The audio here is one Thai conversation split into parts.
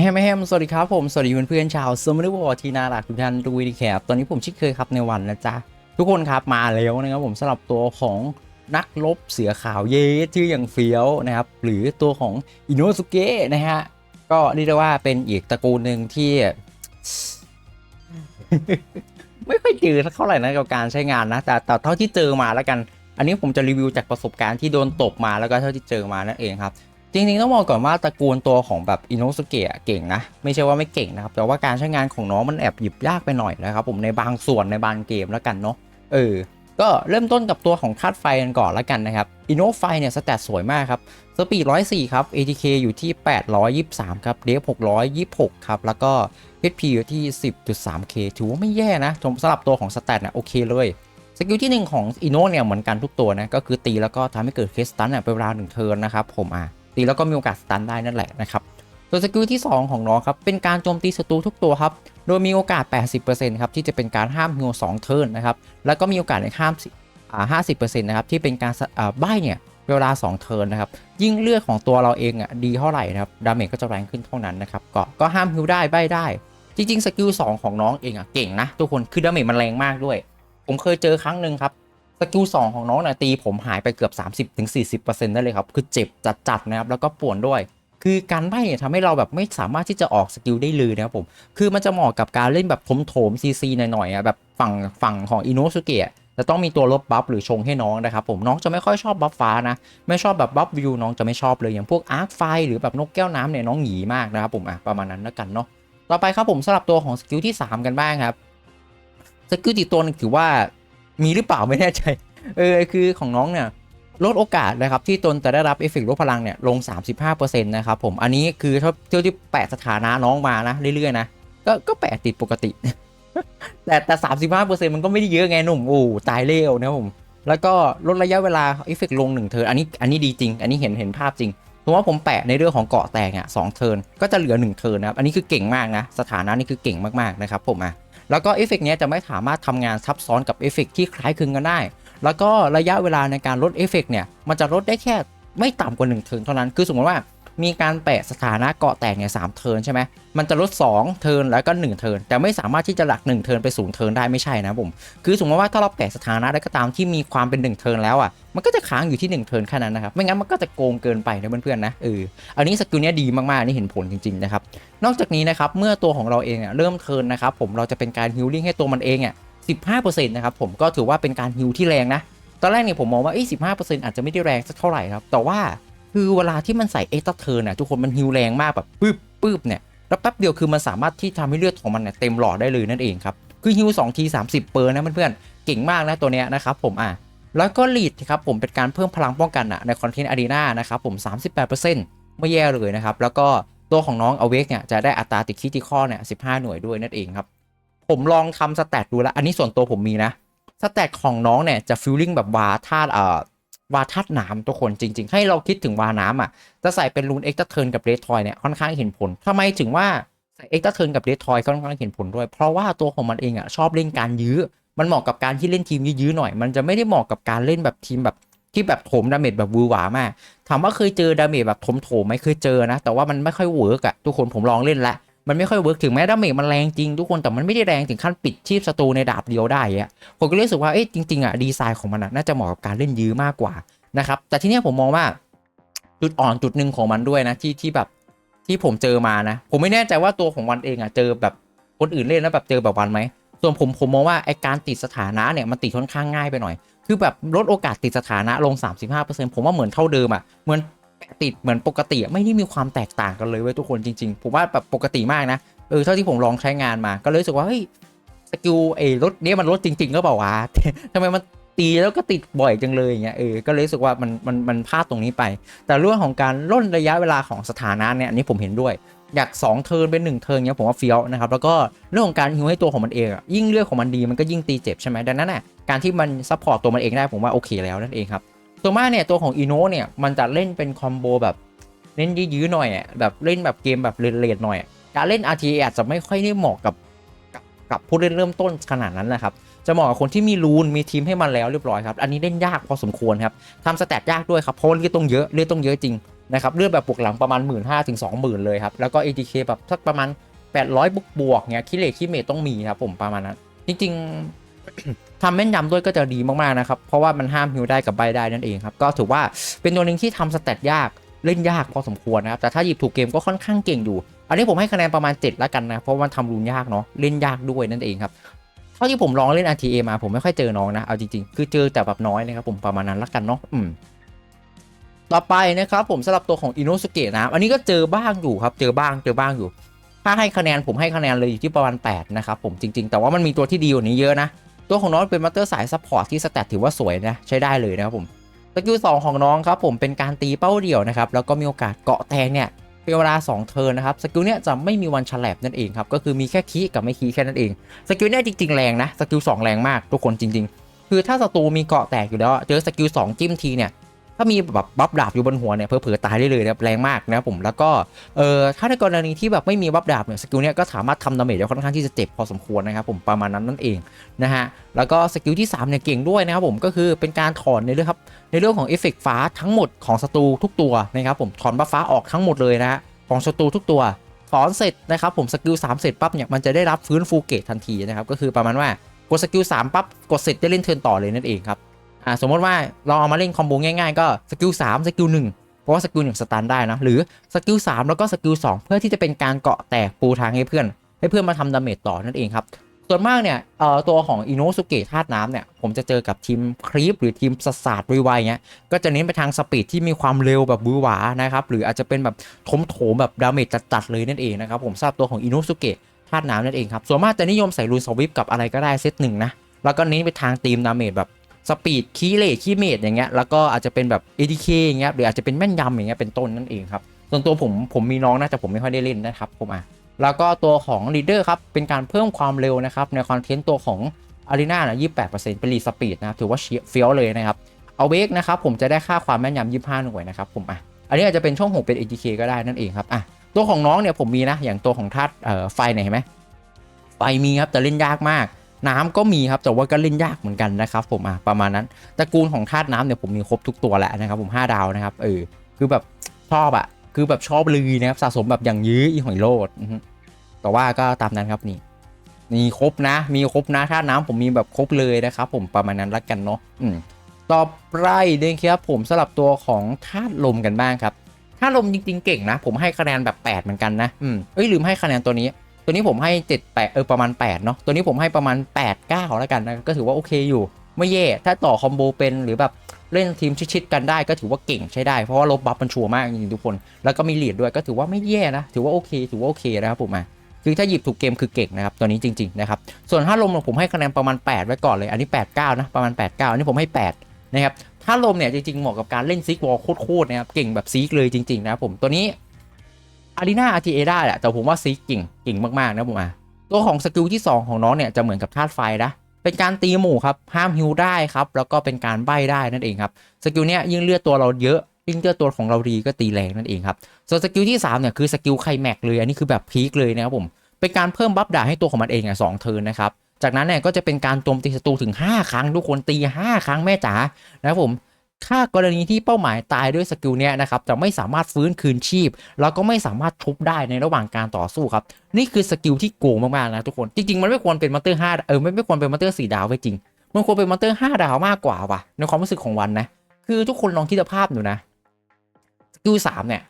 แฮมแฮมสวัสดีครับผม สวัสดีเพื่อนๆชาวสมมติวอร์ที่น่ารักทุกท่านดูดีแคปตอนนี้ผมชิคเคยครับในวันนะจ๊ะ ทุกคนครับมาแล้วนะครับผมสำหรับตัวของนักลบเสือขาวเยชื่ออย่างเฟี้ยวนะครับ หรือตัวของอินโนสุเกะนะฮะ ก็เรียกได้ว่าเป็นอีกตระกูลหนึ่งที่ ไม่ค่อยเจอเท่าไหร่นะกับการใช้งานนะ แต่แต่เท่าที่เจอมาแล้วกัน อันนี้ผมจะรีวิวจากประสบการณ์ที่โดนตบมาแล้วก็เท่าที่เจอมานั่นเองครับ จริงๆต้องบอกก่อนว่าตระกูลตัวของแบบอินโนสุเกะเก่งนะ ไม่ใช่ว่าไม่เก่งนะครับ แต่ว่าการใช้งานของน้องมันแอบหยิบยากไปหน่อยนะครับผมในบางส่วนในบางเกมแล้วกันเนาะเออก็เริ่มต้นกับตัวของคาดไฟกันก่อนแล้วกันนะครับอินโนไฟเนี่ยสแตทสวยมากครับสปีด104 ครับ ATK อยู่ที่ 823 ครับเดฟ626 ครับ แล้วก็ HP อยู่ที่ 10.3K ถือว่าไม่แย่นะสำหรับตัวของสแตทนี่ยโอเคเลยสกิลที่ 1 ของอินโนเนี่ยเหมือนกันทุกตัวนะก็คือตีแล้วก็ทำให้เกิดเคสสตันเนี่ยเป็นเวลาหนึ่งเทิร์นนะครับผมอะ ตีแล้วก็มีโอกาสสตันได้นั่นแหละนะครับส่วนสกิลที่ 2 ของน้องครับ เป็นการโจมตีศัตรูทุกตัวครับ โดยมีโอกาส 80%ครับที่จะเป็นการห้ามฮิว2เทิร์นนะครับ แล้วก็มีโอกาสในห้ามอ่า50%นะครับที่เป็นการอ่าใบเนี่ยเวลา 2 เทิร์นนะครับ ยิ่งเลือดของตัวเราเองอะดีเท่าไหร่นะครับ ดาเมจก็จะแรงขึ้นเท่านั้นนะครับก็ก็ห้ามฮิวได้ใบได้ จริงๆ สกิล2ของน้องเองอะเก่งนะทุกคนคือดาเมจมันแรงมากด้วย ผมเคยเจอครั้งหนึ่งครับ สกิลสองของน้องเนี่ยตีผมหายไปเกือบ 30-40%ได้เลยครับ คือเจ็บจัดๆนะครับ แล้วก็ปวนด้วย คือการใบ้เนี่ยทำให้เราแบบไม่สามารถที่จะออกสกิลได้เลยนะครับผม คือมันจะเหมาะกับการเล่นแบบโถมๆซีซีหน่อยๆอะแบบฝั่งฝั่งของอินโนสุเกะจะต้องมีตัวลบบัฟหรือชงให้น้องนะครับผมน้องจะไม่ค่อยชอบบัฟฟ้านะ ไม่ชอบแบบบัฟวิวน้องจะไม่ชอบเลยอย่างพวกอาร์คไฟหรือแบบนกแก้วน้ำเนี่ยน้องหยีมากนะครับผมอะประมาณนั้นแล้วกันเนาะต่อไปครับผมสำหรับตัวของสกิลที่ 3 กันบ้างครับสกิลอีกตัวนึงถือว่า มีหรือเปล่าไม่แน่ใจ เออคือของน้องเนี่ยลดโอกาสนะครับที่ตนจะได้รับเอฟเฟกต์ลดพลังเนี่ยลง 35%นะครับผมอันนี้คือเท่าเท่าที่แปะสถานะน้องมานะเรื่อยๆนะก็ก็แปะติดปกติ แต่แต่35%มันก็ไม่ได้เยอะไงหนุ่มโอ้ตายเร็วนะผม แล้วก็ลดระยะเวลาเอฟเฟกต์ลง1เทิร์นอันนี้อันนี้ดีจริง อันนี้เห็นเห็นภาพจริงเพราะว่าผมแปะในเรื่องของเกาะแตกอะสองเทิร์นก็จะเหลือ1เทิร์นนะครับ อันนี้คือเก่งมากนะ สถานะนี่คือเก่งมากๆนะครับผมอะ แล้วก็เอฟเฟกต์นี้จะไม่สามารถทำงานซับซ้อนกับเอฟเฟกต์ที่คล้ายคลึงกันได้ แล้วก็ระยะเวลาในการลดเอฟเฟกต์เนี่ยมันจะลดได้แค่ไม่ต่ำกว่า1เทิร์นเท่านั้น คือสมมติว่า มีการแปะสถานะเกาะแตกเนี่ยสามเทินใช่ไหมมันจะลด 2 เทินแล้วก็ 1 เทินแต่ไม่สามารถที่จะหลัก 1 เทินไปศูนย์เทินได้ไม่ใช่นะผม คือสมมติว่าถ้าเราแปะสถานะได้วก็ตามที่มีความเป็น 1 เทินแล้วอะมันก็จะค้างอยู่ที่ 1 เทินแค่นั้นนะครับ ไม่งั้นมันก็จะโกงเกินไปนะเพื่อนๆนะเอออันนี้สกิลนี้ดีมากๆนี่เห็นผลจริงๆนะครับนอกจากนี้นะครับเมื่อตัวของเราเองอะเริ่มเทินนะครับผมเราจะเป็นการฮิลลิ่งให้ตัวมันเองอะ15%นะครับผมก็ถือว่าเป็นการฮิลที่แรงนะตอนแรกเนี่ยผมมองว่าเอ้ยสิอาจจะไม่ได้แรงสักเท่าไหร่ครับแต่ว่า คือเวลาที่มันใส่เอ็กซ์เทิร์น่ะทุกคนมันฮิวแรงมากแบบปึ๊บปึ๊บเนี่ยแล้วแป๊บเดียวคือมันสามารถที่ทำให้เลือดของมันเนี่ยเต็มหลอดได้เลยนั่นเองครับคือฮิว2ที30เปอร์นะเพื่อนๆเก่งมากนะตัวเนี้ยนะครับผมอะแล้วก็ลีดครับผมเป็นการเพิ่มพลังป้องกันอะในคอนเทนต์อารีนานะครับผม 38%ไม่แย่เลยนะครับ แล้วก็ตัวของน้องอเวกเนี่ยจะได้อัตราติดคิติคอเนี่ย 15 หน่วยด้วยนั่นเองครับ ผมลองทำสแตทดูแล้ว อันนี้ส่วนตัวผมมีนะ สแตทของน้องเนี่ยจะฟิลลิ่งแบบวาธาตุเอ่อ วาธาตุน้ำทุกคนจริง ๆ ให้เราคิดถึงวาน้ำอะจะใส่เป็นรูนเอ็กซ์เทิร์นกับเรททอยเนี่ยค่อนข้างเห็นผลทำไมถึงว่าใส่เอ็กซ์เทิร์นกับเรททอยค่อนข้างเห็นผลด้วย เพราะว่าตัวของมันเองอะชอบเล่นการยื้อ มันเหมาะกับการที่เล่นทีมยื้อๆหน่อย มันจะไม่ได้เหมาะกับการเล่นแบบทีมแบบที่แบบโถมดาเมจแบบวือหวามากถามว่าเคยเจอดาเมจแบบถมโถมไหมเคยเจอนะ แต่ว่ามันไม่ค่อยเวิร์กอะทุกคนผมลองเล่นแล้ว มันไม่ค่อยเวิร์กถึงแม้ดาเมจมันแรงจริงทุกคนแต่มันไม่ได้แรงถึงขั้นปิดชีพศัตรูในดาบเดียวได้อะผมก็รู้สึกว่าเอ๊ะจริงๆอะดีไซน์ของมันน่าจะเหมาะกับการเล่นยื้อมากกว่านะครับแต่ที่นี้ผมมองว่าจุดอ่อนจุดหนึ่งของมันด้วยนะที่ที่แบบที่ผมเจอมานะ ผมไม่แน่ใจว่าตัวของวันเองอะเจอแบบคนอื่นเล่นแล้วแบบเจอแบบวันไหมส่วนผมผมมองว่าไอการติดสถานะเนี่ยมันติดค่อนข้างง่ายไปหน่อย คือแบบลดโอกาสติดสถานะลง 35%ผมว่าเหมือนเท่าเดิมอะเหมือน ติดเหมือนปกติไม่ได้มีความแตกต่างกันเลยเว้ยทุกคนจริงๆ ผมว่าแบบปกติมากนะเออเท่าที่ผมลองใช้งานมาก็เลยรู้สึกว่าเฮ้ยสกิลเอรถเนี้ยมันลดจริง ๆ ก็เปล่าวะทำไมมันตีแล้วก็ติดบ่อยจังเลยอย่างเงี้ยเออก็เลยรู้สึกว่ามันมันมันพลาดตรงนี้ไป แต่เรื่องของการล่นระยะเวลาของสถานะเนี่ยอันนี้ผมเห็นด้วยอยาก2เทิร์นเป็น 1 เทิร์นเงี้ยผมว่าเฟี้ยวนะครับแล้วก็เรื่องของการฮิวให้ตัวของมันเองอะยิ่งเลือดของมันดีมันก็ยิ่งตีเจ็บใช่ไหมดังนั้นน่ะการที่มันซัพพอร์ตตัวมันเองได้ผมว่าโอเคแล้วนั่นเองครับ ส่วนมากเนี่ยตัวของอีโนเนี่ยมันจะเล่นเป็นคอมโบแบบเล่นยื้อๆหน่อยอะแบบเล่นแบบเกมแบบเลดๆหน่อยอะการเล่น RTA อาจจะไม่ค่อยได้เหมาะกับกับกบผู้เล่นเริ่มต้นขนาดนั้นแหละครับ จะเหมาะกับคนที่มีรูนมีทีมให้มันแล้วเรียบร้อยครับ อันนี้เล่นยากพอสมควรครับทำสแตทยากด้วยครับ เพราะว่าเลือดต้องเยอะเลือดต้องเยอะจริงนะครับ เลือดแบบบวกหลังประมาณ 1 5ื่นถึงสองหมื่นเลยครับ แล้วก็ ATK แบบสักประมาณ 800บวกบวกเงี้ยคิเลคิเมตต้องมีครับผมประมาณนั้น จริง ๆ ทำแม่นยำด้วยก็จะดีมากๆนะครับ เพราะว่ามันห้ามฮิวได้กับใบได้นั่นเองครับ ก็ถือว่าเป็นตัวหนึ่งที่ทำสเตตยากเล่นยากพอสมควรนะครับ แต่ถ้าหยิบถูกเกมก็ค่อนข้างเก่งอยู่ อันนี้ผมให้คะแนนประมาณ 7 แล้วกันนะ เพราะว่ามันทำรูนยากเนาะเล่นยากด้วยนั่นเองครับเท่าที่ผมลองเล่น RTA มาผมไม่ค่อยเจอน้องนะเอาจริงๆคือเจอแต่แบบน้อยนะครับผมประมาณนั้นละกันเนาะอืมต่อไปนะครับผมสำหรับตัวของอินโนสุเกะนะอันนี้ก็เจอบ้างอยู่ครับ เจอบ้างเจอบ้างอยู่ ถ้าให้คะแนนผมให้คะแนนเลยอยู่ที่ประมาณ8นะครับผมจริง ๆ แต่ว่ามันมีตัวที่ดีกว่านี้เยอะนะ ตัวของน้องเป็นมัตเตอร์สายซัพพอร์ตที่สแตทถือว่าสวยนะใช้ได้เลยนะครับผมสกิล2ของน้องครับผมเป็นการตีเป้าเดี่ยวนะครับแล้วก็มีโอกาสเกาะแทงเนี่ยเป็นเวลา 2 เทิร์นนะครับสกิลเนี่ยจะไม่มีวันฉลับนั่นเองครับก็คือมีแค่คีกับไม่คีแค่นั้นเองสกิลเนี่ยจริงๆแรงนะสกิล2แรงมากทุกคนจริง ๆ คือถ้าศัตรูมีเกาะแตกอยู่แล้วเจอสกิล2จิ้มทีเนี่ย ถ้ามีแบบบัฟดาบอยู่บนหัวเนี่ยเผลอๆตายได้เลยนะครับแรงมากนะครับผมแล้วก็เออถ้าในกรณีที่แบบไม่มีบัฟดาบเนี่ยสกิลเนี่ยก็สามารถทำดาเมจได้ค่อนข้างที่จะเจ็บพอสมควรนะครับผมประมาณนั้นนั่นเองนะฮะแล้วก็สกิลที่3เนี่ยเก่งด้วยนะครับผมก็คือเป็นการถอนในเรื่องครับในเรื่องของเอฟเฟกต์ฟ้าทั้งหมดของศัตรูทุกตัวนะครับผมถอนบัฟฟ้าออกทั้งหมดเลยนะฮะของศัตรูทุกตัวถอนเสร็จนะครับผมสกิล3เสร็จปั๊บเนี่ยมันจะได้รับฟื้นฟูเกตทันทีนะครับก็คือประมาณว่ากดสกิล3ปั๊บกดเสร็จจะเล่นเทิร์นต่อเลยนั่นเองครับ อ่าสมมติว่าเราเอามาเล่นคอมโบง่ายๆก็สกิล3สกิล1เพราะว่าสกิล1สตันได้นะหรือสกิล3แล้วก็สกิล2เพื่อที่จะเป็นการเกาะแตกปูทางให้เพื่อน ให้เพื่อนมาทำดาเมจต่อนั่นเองครับส่วนมากเนี่ยเอ่อตัวของอินโนสุเกะธาตุน้ำเนี่ย ผมจะเจอกับทีมครีปหรือทีมสศาสตร์ไวๆเงี้ย ก็จะเน้นไปทางสปีดที่มีความเร็วแบบบือหวานะครับ หรืออาจจะเป็นแบบถมโถมแบบดาเมจจัดๆเลยนั่นเองนะครับ ผมทราบตัวของอินโนสุเกะธาตุน้ำนั่นเองครับ ส่วนมากจะนิยมใส่รูนสวิปกับอะไรก็ได้เซตหนึ่งนะ แล้วก็เน้นไปทางทีมดาเมจแบบ สปีดคีเลคีเมดอย่างเงี้ยแล้วก็อาจจะเป็นแบบ ADK อย่างเงี้ยหรืออาจจะเป็นแม่นยำอย่างเงี้ยเป็นต้นนั่นเองครับส่วนตัวผมผมมีน้องนะแต่ผมไม่ค่อยได้เล่นนะครับผมอะแล้วก็ตัวของลีดเดอร์ครับเป็นการเพิ่มความเร็วนะครับในคอนเทนต์ตัวของอารีนานะ28%เป็นรีสปีดนะครับถือว่าเฟี้ยวเลยนะครับเอาเวกนะครับผมจะได้ค่าความแม่นยำ25หน่วยนะครับผมอะอันนี้อาจจะเป็นช่อง6เป็น ADK ก็ได้นั่นเองครับอะตัวของน้องเนี่ยผมมีนะอย่างตัวของธาตุไฟเนี่ยเห็นไหมไฟมีครับแต่เล่นยากมาก น้ำก็มีครับแต่ว่าก็เล่นยากเหมือนกันนะครับผมอะประมาณนั้นตระกูลของธาตุน้ำเนี่ยผมมีครบทุกตัวแล้วนะครับผม5ดาวนะครับเออคือแบบชอบอะคือแบบชอบเลยนะครับสะสมแบบอย่างยื้ออีหอยโลดแต่ว่าก็ตามนั้นครับนี่มีครบนะ มีครบนะธาตุน้ำผมมีแบบครบเลยนะครับผมประมาณนั้นละกันเนาะอืมต่อไปเดนครับผมสลับตัวของธาตุลมกันบ้างครับธาตุลมจริงๆเก่งนะ ผมให้คะแนนแบบ 8 เหมือนกันนะอืมเอ้ยลืมให้คะแนนตัวนี้ ตัวนี้ผมให้7 8เออประมาณ8เนาะตัวนี้ผมให้ประมาณ 8 9 แล้วกันนะก็ถือว่าโอเคอยู่ ไม่แย่ถ้าต่อคอมโบเป็นหรือแบบเล่นทีมชิดๆกันได้ก็ถือว่าเก่งใช้ได้เพราะว่าลบบัฟมันชัวร์มากจริงทุกคน แล้วก็มีเหรียญด้วยก็ถือว่าไม่แย่นะถือว่าโอเค ถือว่าโอเคนะครับผมอะคือถ้าหยิบถูกเกมคือเก่งนะครับตัวนี้จริงๆนะครับส่วนถ้าลมผมให้คะแนนประมาณ 8 ไว้ก่อนเลยอันนี้ 8 9 นะประมาณ 8 9 อันนี้ผมให้ 8 นะครับถ้าลมเนี่ยจริงๆเหมาะกับการเล่นซิกวอลโคตรๆนะครับเก่งแบบซีกเลยจริงๆนะครับผมตัวนี้ อารีนาอาร์ทีเอได้แหละแต่ผมว่าซีกเก่งเก่งมากๆนะผมอะตัวของสกิลที่ 2 ของน้องเนี่ยจะเหมือนกับธาตุไฟนะเป็นการตีหมู่ครับห้ามฮิวได้ครับแล้วก็เป็นการใบ้ได้นั่นเองครับสกิลเนี้ยยิ่งเลือดตัวเราเยอะยิ่งเลือดตัวของเราดีก็ตีแรงนั่นเองครับส่วนสกิลที่3เนี่ยคือสกิลไคลแม็กเลยอันนี้คือแบบพีคเลยนะครับผมเป็นการเพิ่มบัฟดาให้ตัวของมันเองอะสองเทิร์นนะครับจากนั้นเนี่ยก็จะเป็นการโจมตีศัตรูถึง 5 ครั้งทุกคนตี 5 ครั้งแม่จ๋านะครับผม ถ้ากรณีที่เป้าหมายตายด้วยสกิลเนี้ยนะครับจะไม่สามารถฟื้นคืนชีพ แล้วก็ไม่สามารถทุบได้ในระหว่างการต่อสู้ครับ นี่คือสกิลที่โกงมากๆนะทุกคน จริง ๆ มันไม่ควรเป็นมัตเตอร์ห้าเออไม่ไม่ควรเป็นมัตเตอร์สี่ดาวไว้จริง มันควรเป็นมัตเตอร์ห้าดาวมากกว่าว่ะในความรู้สึกของวันนะ คือทุกคนลองคิดภาพดูนะสกิลสามเนี่ย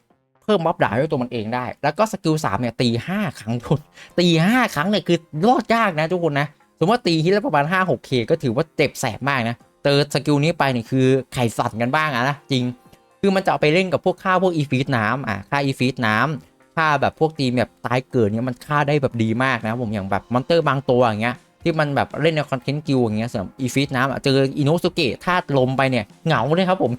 เพิ่มบัฟดาด้วยตัวมันเองได้ แล้วก็สกิลสามเนี่ยตีห้าครั้งทุนตีห้าครั้งเนี่ยคือรอดยากนะทุกคนนะสมมติว่าตีฮิตแล้วประมาณห้าหกเคก็ถือว่าเจ็บแสบมากนะ เจอสกิลนี้ไปเนี่ยคือไข่สั่นกันบ้างอะนะจริง คือมันจะเอาไปเล่นกับพวกค่าพวกอีฟีดน้ำอะค่าอีฟีดน้ำค่าแบบพวกทีมแบบตายเกิดเนี่ยมันค่าได้แบบดีมากนะผมอย่างแบบมอนเตอร์บางตัวอย่างเงี้ยที่มันแบบเล่นในคอนเทนต์กิลอย่างเงี้ยสำหรับอีฟีดน้ำเจออินโนสุเกะธาตุลมไปเนี่ยเหงาเลยครับผม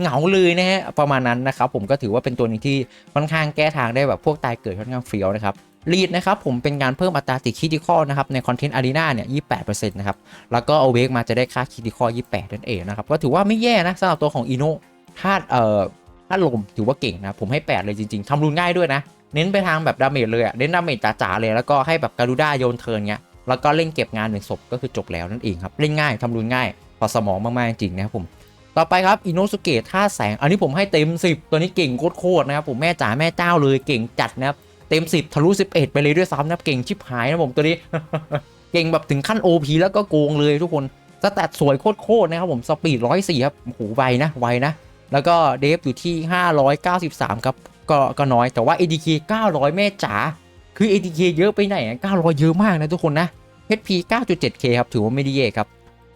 เหงาเลยนะฮะประมาณนั้นนะครับผมก็ถือว่าเป็นตัวหนึงที่ค่อนข้างแก้ทางได้แบบพวกตายเกิดค่อนข้างเฟี้ยวนะครับ ลีดนะครับผมเป็นการเพิ่มอัตราติดคิดิคอนะครับในคอนเทนต์อารีนาเนี่ย28%นะครับ แล้วก็เอาเวกมาจะได้ค่าคิดิคอ28นั่นเองนะครับ ก็ถือว่าไม่แย่นะสำหรับตัวของอิโนธาตุเอ่อธาตุลมถือว่าเก่งนะผมให้8เลยจริงๆทำรุนง่ายด้วยนะ เน้นไปทางแบบดาเมจเลยอะเน้นดาเมจจ๋าๆเลยแล้วก็ให้แบบการูด้าโยนเทิร์นเงี้ยแล้วก็เล่นเก็บงานหนึ่งศพก็คือจบแล้วนั่นเองครับเล่นง่ายทำรุนง่ายพอสมองมากๆจริงนะครับผมต่อไปครับอินโนสุเกะท่าแสง อันนี้ผมให้เต็ม 10 ตัวนี้เก่งโคตรๆนะครับผมแม่จ๋าแม่เจ้าเลยเก่งจัดนะครับ เต็ม 10 ทะลุ 11 ไปเลยด้วยซ้ำนะเก่งชิบหายนะผมตัวนี้ เก่งแบบถึงขั้น OP แล้วก็โกงเลยทุกคนสแตทสวยโคตรๆนะครับผมสปีด104ครับโอ้โหไวนะไวนะแล้วก็เดฟอยู่ที่ 593 ครับก็ก็น้อยแต่ว่า ADK 900 แม่จ๋าคือ ADK เยอะไปไหน900 เยอะมากนะทุกคนนะ HP 9.7K ครับถือว่าไม่ด้แย่ครับ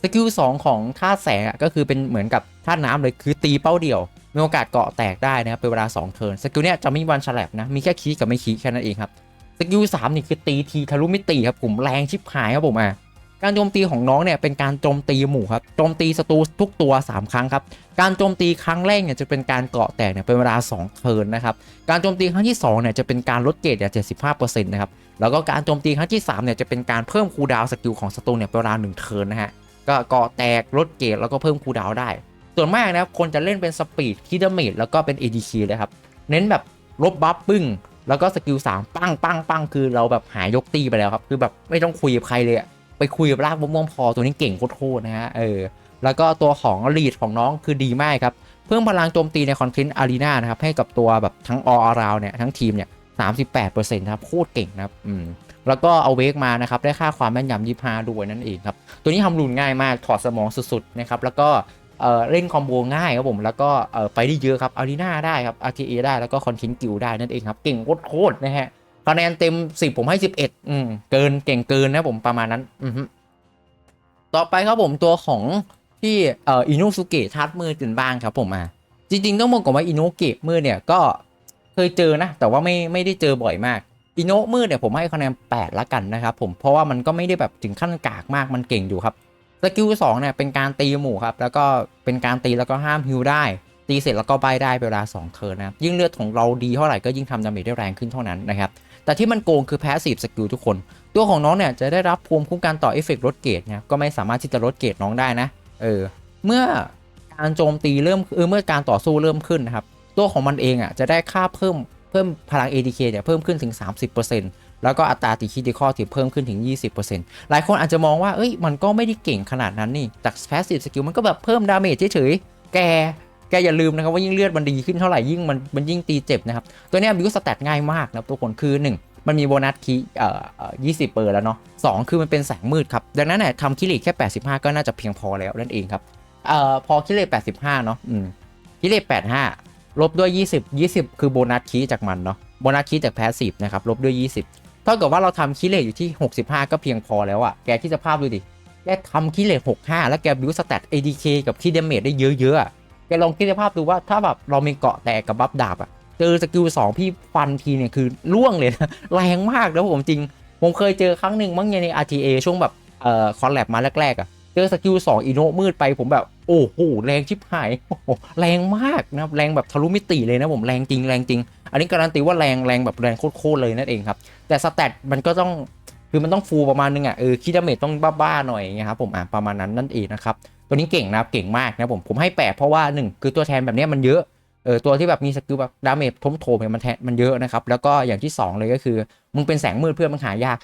สกิล2ของท่าแสงก็คือเป็นเหมือนกับท่าน้ำเลยคือตีเป้าเดี่ยว มีโอกาสเกาะแตกได้นะครับเป็นเวลา2เทิร์นสกิลเนี้ยจะไม่มีวันฉลับนะมีแค่คีกับไม่คีแค่นั้นเองครับสกิล3นี่คือตีทีทะลุมิติครับผมแรงชิบหายครับผมอะการโจมตีของน้องเนี่ยเป็นการโจมตีหมู่ครับโจมตีศัตรูทุกตัว 3 ครั้งครับการโจมตีครั้งแรกเนี่ยจะเป็นการเกาะแตกเนี่ยเป็นเวลา 2 เทิร์นนะครับการโจมตีครั้งที่2เนี่ยจะเป็นการลดเกรดเนี่ย75%นต์นะครับแล้วก็การโจมตีครั้งที่3เนี่ยจะเป็นการเพิ่มคูดาวสกิลของศัตรูเนี่ยเป็นเวลา1เทิร์นนะฮะก็เกาะแตกลดเกรดแล้วก็เพิ่มคูดาวได้ ส่วนมากนะครับคนจะเล่นเป็นสปีดคิดเมดแล้วก็เป็น ADK เลยครับ เน้นแบบลบบัฟปึ้ง แล้วก็สกิล3ปังปังปังคือเราแบบหายยกตีไปแล้วครับ คือแบบไม่ต้องคุยกับใครเลยไปคุยกับลากม่วงพอตัวนี้เก่งโคตรนะฮะเออแล้วก็ตัวของลีดของน้องคือดีมากครับ เพิ่มพลังโจมตีในคอนเทนต์อารีนานะครับ ให้กับตัวแบบทั้งออราวเนี่ย ทั้งทีมเนี่ย38%ครับ โคตรเก่งนะครับอืมแล้วก็เอาเวกมานะครับ ได้ค่าความแม่นยำ25ด้วยนั่นเองครับ ตัวนี้ทำรุนง่ายมาก ถอดสมองสุดๆนะครับ แล้วก็ เอ่อเล่นคอมโบง่ายครับผมแล้วก็เอ่อไปได้เยอะครับอารีนาได้ครับ RTA ได้แล้วก็คอนเทนกิลได้นั่นเองครับเก่งโคตรนะฮะคะแนนเต็ม 10 ผมให้ 11อืมเกินเก่งเกินนะผมประมาณนั้นอืต่อไปครับผมตัวของที่เอ่ออินุสุเกะทัดมือกันบ้างครับผมอะจริง ๆ ต้องบอกก่อนว่าอิโนะเกะมืดเนี่ยก็เคยเจอนะ แต่ว่าไม่ไม่ได้เจอบ่อยมากอิโนมืดเนี่ยผมให้คะแนน8ละกันนะครับผมเพราะว่ามันก็ไม่ได้แบบถึงขั้นกากมากมันเก่งอยู่ครับ สกิล2เนี่ยเป็นการตีหมู่ครับ แล้วก็เป็นการตีแล้วก็ห้ามฮิวได้ ตีเสร็จแล้วก็ใบได้เวลา 2 เทิร์นนะครับยิ่งเลือดของเราดีเท่าไหร่ก็ยิ่งทำดาเมจได้แรงขึ้นเท่านั้นนะครับ แต่ที่มันโกงคือแพสซีฟสกิลทุกคน ตัวของน้องเนี่ยจะได้รับภูมิคุ้มกันต่อเอฟเฟกต์ลดเกรดนี่ยก็ไม่สามารถที่จะลดเกรดน้องได้นะเออเมื่อการโจมตีเริ่มเออเมื่อการต่อสู้เริ่มขึ้นนะครับตัวของมันเองอะจะได้ค่าเพิ่มเพิ่มพลัง ADK เนี่ยเพิ่มขึ้นถึง 30% แล้วก็อัตราตีคิดิคอที่เพิ่มขึ้นถึง 20%หลายคนอาจจะมองว่าเอ้ยมันก็ไม่ได้เก่งขนาดนั้นนี่จาก passive skill มันก็แบบเพิ่มดาเมจเฉยๆแกแกอย่าลืมนะครับว่ายิ่งเลือดมันดีขึ้นเท่าไหร่ยิ่งมันมันยิ่งตีเจ็บนะครับ ตัวนี้บิวสแตทง่ายมากนะครับทุกคนคือ 1 มันมีโบนัสคีย์เอ่อเอ่อ20เปอร์แล้วเนาะสองคือมันเป็นแสงมืดครับ ดังนั้นเนี่ยทำคิริแค่ 85 ก็น่าจะเพียงพอแล้วนั่นเองครับเอ่อพอคิเลต85 เนาะอืมคิเลต85 ลบด้วย 20 20 คือโบนัสคีจากมันเนาะโบนัสคีจากแพสซีฟนะครับลบด้วย 20 เท่ากับว่าเราทำคิเลตอยู่ที่ 65 ก็เพียงพอแล้วอะแกที่จะภาพดูดิ แกทำคิเลต65 แล้วแกบิวสแตท ADK กับคีเดเมจได้เยอะๆแกลองคิดสภาพดูว่าถ้าแบบเรามีเกาะแตกกับบัฟดาบอะเจอสกิล2พี่ฟันทีเนี่ยคือล่วงเลยนะแรงมากแล้วผมจริง ผมเคยเจอครั้งหนึ่งมั้งใน RTA ช่วงแบบเอ่อคอนแลบมาแรกๆอะเจอสกิล2อีโนมืดไปผมแบบโอ้โหแรงชิบหายแรงมากนะแรงแบบทะลุมิติเลยนะผมแรงจริงแรงจริง อันนี้การันตีว่าแรงแรงแบบแรงโคตรๆเลยนั่นเองครับ แต่สแตทมันก็ต้องคือมันต้องฟูลประมาณนึงอะเออคิดดาเมจต้องบ้าๆหน่อยอย่างเงี้ยครับผมอะประมาณนั้นนั่นเองนะครับตัวนี้เก่งนะครับเก่งมากนะผมผมให้แปดเพราะว่าหนึ่งคือตัวแทนแบบนี้มันเยอะเออตัวที่แบบมีสกิลแบบดาเมจทมโถมเนี่ยมันแทนมันเยอะนะครับ แล้วก็อย่างที่สองเลยก็คือ มึงเป็นแสงมืดเพื่อนมันหายาก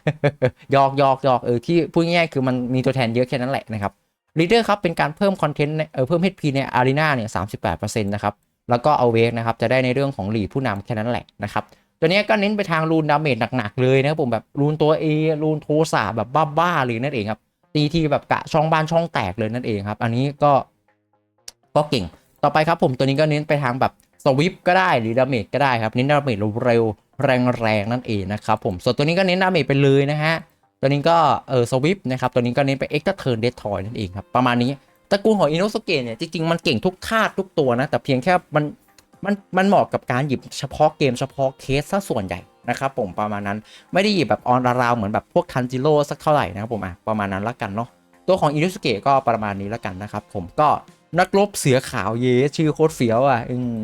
ยอกยอกยอกเออที่พูดง่ายๆคือมันมีตัวแทนเยอะแค่นั้นแหละนะครับลีดเดอร์ครับเป็นการเพิ่มคอนเทนต์เออเพิ่ม HP ในอารีนาเนี่ยสามสิบแปดเปอร์เซ็นต์นะครับ แล้วก็เอาเวกนะครับจะได้ในเรื่องของหลีดผู้นำแค่นั้นแหละนะครับตัวนี้ก็เน้นไปทางรูนดาเมจหนักๆเลยนะครับผมแบบรูนตัว A รูนโทสาแบบบ้าๆเลยนั่นเองครับตีทีแบบกะช่องบ้านช่องแตกเลยนั่นเองครับ อันนี้ก็ก็เก่งต่อไปครับผมตัวนี้ก็เน้นไปทางแบบสวิปก็ได้หรือดาเมจก็ได้ครับเน้นดาเมจเร็วแรงๆนั่นเองนะครับผมส่วนตัวนี้ก็เน้นดาเมจไปเลยนะฮะตัวนี้ก็เออสวิปนะครับตัวนี้ก็เน้นไปเอ็กซ์เทิร์นเดททอยนั่นเองครับประมาณนี้ ตระกูลของอินโนสเกะเนี่ยจริงๆมันเก่งทุกธาตุทุกตัวนะ แต่เพียงแค่มันมันมันเหมาะกับการหยิบเฉพาะเกมเฉพาะเคสซะส่วนใหญ่นะครับผมประมาณนั้นไม่ได้หยิบแบบออนราวเหมือนแบบพวกทันจิโร่สักเท่าไหร่นะครับผมอะประมาณนั้นละกันเนาะตัวของอินโนสเกะก็ประมาณนี้ละกันนะครับผมก็นักรบเสือขาวเยชื่อโคตรเฟี้ยวอะอืม